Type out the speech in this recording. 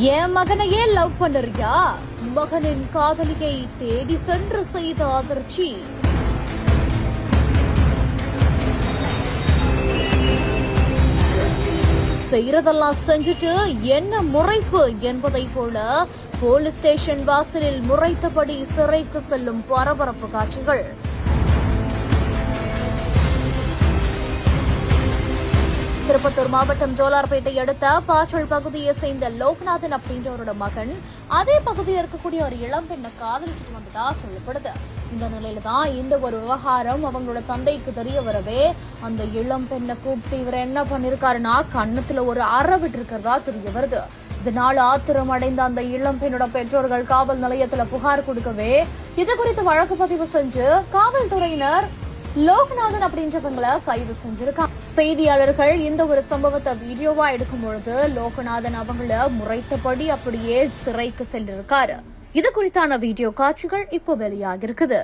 என் மகனையே லவ் பண்ணுறியா? மகனின் காதலியை தேடி சென்று செய்த அதிர்ச்சி செய்யறதெல்லாம் செஞ்சுட்டு என்ன முறைப்பு என்பதை போல போலீஸ் ஸ்டேஷன் வாசலில் முறைத்தபடி சிறைக்கு செல்லும் பரபரப்பு காட்சிகள். திருப்பத்தூர் மாவட்டம் ஜோலார்பேட்டை அடுத்த பாச்சல் பகுதியை சேர்ந்த லோக்நாதன் அப்படின்றவரோட மகன் அதே பகுதியில் இருக்கக்கூடிய ஒரு இளம்பெண்ணை காதலிச்சுட்டு வந்ததா சொல்லப்படுது. இந்த நிலையில தான் இந்த ஒரு விவகாரம் அவங்களோட தந்தைக்கு தெரிய வரவே அந்த இளம் பெண்ணை கூப்பிட்டு இவர் என்ன பண்ணிருக்காருன்னா கண்ணத்துல ஒரு அற விட்டுருக்கிறதா தெரிய வருது. இதனால் ஆத்திரம் அடைந்த அந்த இளம் பெண்ணோட பெற்றோர்கள் காவல் நிலையத்துல புகார் கொடுக்கவே இது குறித்து வழக்கு பதிவு செஞ்சு காவல்துறையினர் லோக்நாதன் அப்படின்றவங்களை கைது செஞ்சிருக்காங்க. செய்தியாளர்கள் இந்த ஒரு சம்பவத்தை வீடியோவா எடுக்கும் பொழுது லோகநாதன் அவங்கள முறைத்தபடி அப்படியே சிறைக்கு சென்றிருக்காரு. இது குறித்தான வீடியோ காட்சிகள் இப்போ வெளியாகிருக்குது